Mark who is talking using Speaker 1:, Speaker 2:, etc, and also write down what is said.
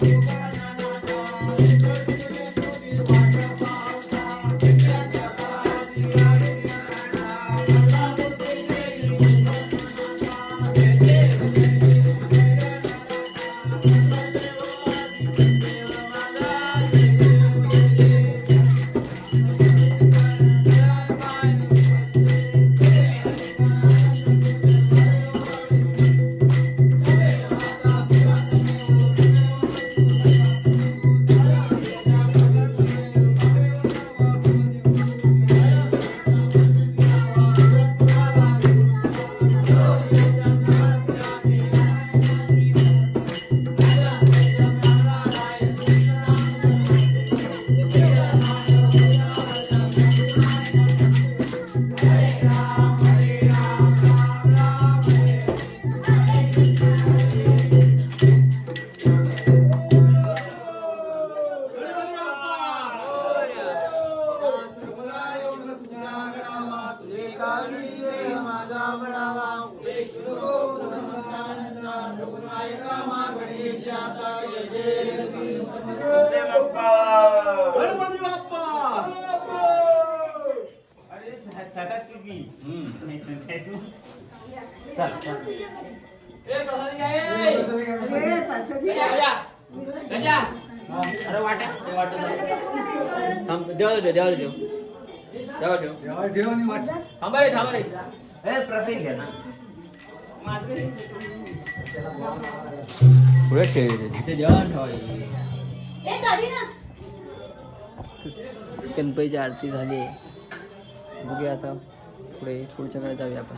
Speaker 1: Thank you.
Speaker 2: अरे
Speaker 1: हम्म.
Speaker 2: नाही तू वाटा
Speaker 1: ते वाटत आहे.
Speaker 2: थांब देवा देव देवा देव देवा देव
Speaker 1: देवा देवानी वाट
Speaker 2: थांबा रे थांबा रे ए प्रतीक घे ना पुढे ठेव तिथे जेवण ठेवायची गणपतीची आरती झाली बघूया आता पुढे पुढच्याकडे जाऊया आपण